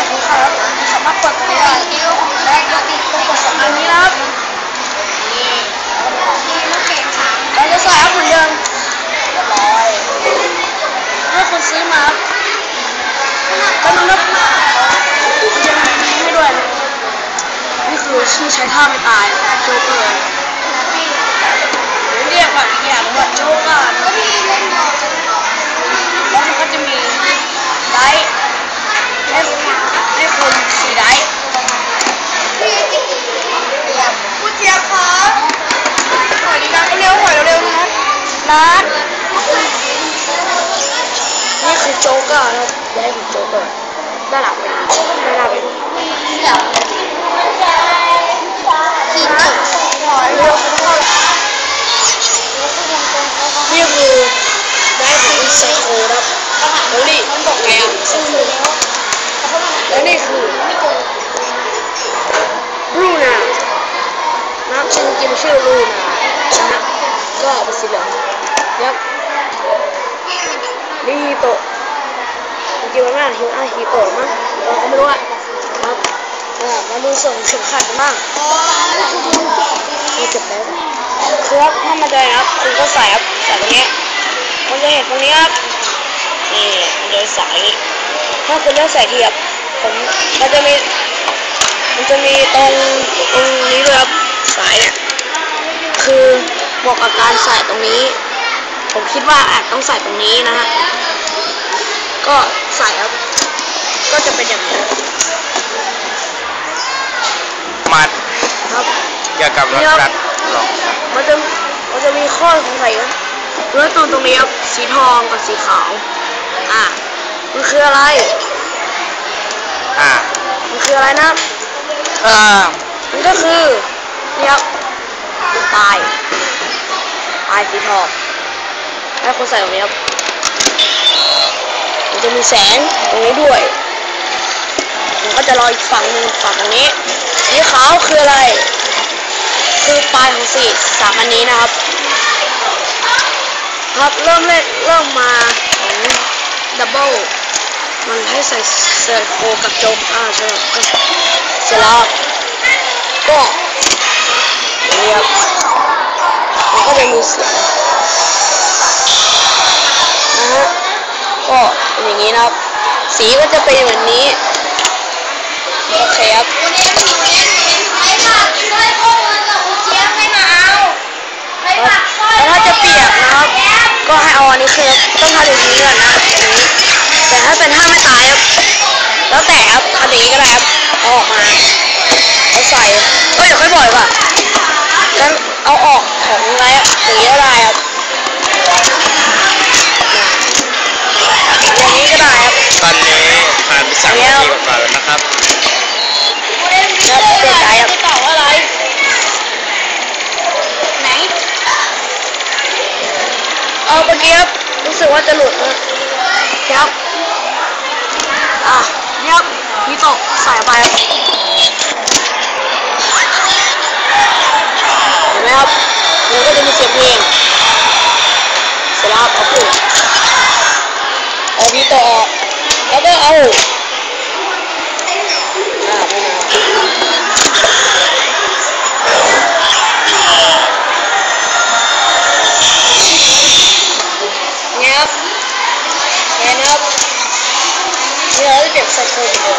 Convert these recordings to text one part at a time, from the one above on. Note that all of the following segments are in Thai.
ก็ที่ที่ใส่ของเขาครับสามารถเปิดตรงนี้ได้ก็ติดตรงกดสองอันนี้นะครับนี่เราจะใส่ครับเหมือนเดิมร้อยเมื่อคุณซื้อมาครับก็นึกว่ามันจะมีให้ด้วยนี่คือชื่อใช้ท่าไม่ตายโจ๊กเกอร์เรียกแบบอีกอย่างว่าโจ๊กเกอร์แล้วมันก็จะมีไดร์ ให้ให้คุณสี่ไดร์คุณเจี๊ยบครับหอยดีนะเร็วๆหอยเร็วๆนะนัดนี่คือโจ๊กเกอร์นะครับไดร์ของโจ๊กเกอร์ด้านหลังเป็นด้านหน้าเป็นเดี๋ยวขีดจุดหอยเร็วเข้านี่คือไดร์ของไซโคนะครับโอ้นี่มันบอกแกอะไซโค แล้วนี่คือบลูนานะครับชื่อจริงชื่อบลูนานะฮะก็เป็นสีเหลืองนะครับนี่ฮิโตะจริงๆมันน่าฮิอาฮิโตะมั้งเราก็ไม่รู้อะครับอ่ามาดูส่วนเข็มขัดกันบ้างนี่เก็บแล้วคือครับถ้ามันจะนะครับคุณก็ใส่ครับใส่ตรงนี้มันจะเห็นตรงนี้ครับนี่มันจะใส่อย่างนี้ถ้าคุณเลือกใส่ทีครับ ผมมันจะมีมันจะมีตรงตรงนี้ด้วยครับสายเนี่ยคือเหมาะกับการใส่ตรงนี้ ผมคิดว่าอาจต้องใส่ตรงนี้นะฮะก็ใส่ครับก็จะเป็นอย่างนี้มัดครับเกี่ยวกับรถรัดบล็อกมันจะมันจะมีข้อสงสัยครับเนื้อตูนตรงนี้ครับสีทองกับสีขาวอะมันคืออะไร อ่ามันคืออะไรนะเออมันก็คือนี่ครับปลายปลายสีทองแล้วคุณใส่ตรงนี้ครับมันจะมีแสงตรงนี้ด้วยมันก็จะลอยอีกฝั่งหนึ่งฝั่งตรงนี้สีขาวคืออะไร คือปลายของสีสามอันนี้นะครับ ครับเริ่มแรกเริ่มมาของดับเบิล มันให้ใส่เซอร์โคกับโจ๊กอ่าเสร็จแล้วก็เสร็จแล้วก็อย่างนี้ครับมันก็จะมีเสียงนะฮะก็เป็นอย่างนี้นะครับ สีก็จะเป็นแบบนี้โอเคครับแล้วถ้าจะเปียกนะครับ ก็ให้เอาอันนี้คือต้องทำอย่างนี้ก่อนนะอย่างนี้ แต่ถ้าเป็นท่าไม่ตายครับ แล้วแต่ครับทำอย่างนี้ก็ได้ครับเอาออกมาเอาใส่ก็อย่าค่อยบ่อยว่ะแล้วเอาออกของอะไรครับอย่างนี้ก็ได้ครับอย่างนี้ก็ได้ครับตอนนี้ผ่านไปสามนาทีกว่าๆแล้วนะครับแล้วเปลี่ยนใจครับตอบว่าอะไรไหนเอาเมื่อกี้ครับรู้สึกว่าจะหลุดนะครับ อะนี่ครับพี่ตกสายไปเห็นไหมครับมันก็จะมีเสียงเพลงเสร็จแล้วครับเอาปุ๊บเอาพี่ตกอแล้วก็เอาไม่เอาเนี่ยครับเห็นครับนี่เราจะเก็บ ใส่โคมเลย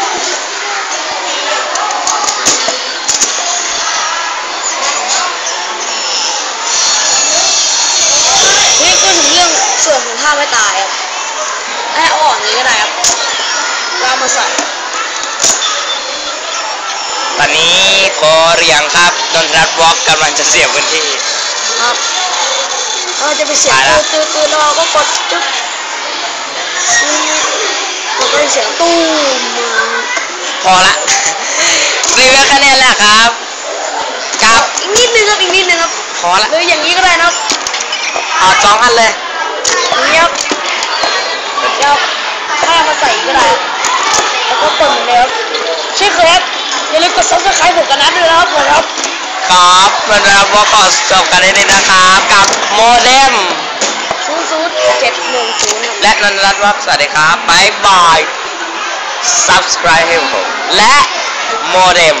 นี่ก็ถึงเรื่องส่วนของท่าไม่ตายครับให้เอาออกอย่างนี้ก็ได้ครับแล้วเอามาใส่ตอนนี้ขอเรียงครับดนทรัพย์บล็อกกำลังจะเสียบพื้นที่ครับเราจะไปเสียงไปละตื้อตื้อๆเราก็กดจึ๊บ มันก็จะเสียงตู้มมาพอละรีวิวแค่นี้แหละครับครับอีกนิดนึงครับอีกนิดนึงครับพอละหรืออย่างนี้ก็ได้นะครับเอาสองอันเลยอย่างนี้ครับแล้วถ้ามาใส่อีกก็ได้ครับแล้วก็เปิดเหมือนเดิมใช่ครับอย่าลืมกด subscribe ผมกันนะด้วยนะครับผมครับครับเพื่อนๆบล็อกก็จบกันได้เลยนะครับกับโม นันรัตน์วัฒน์สวัสดีครับบายบาย subscribe ให้ผม และโมเด็ม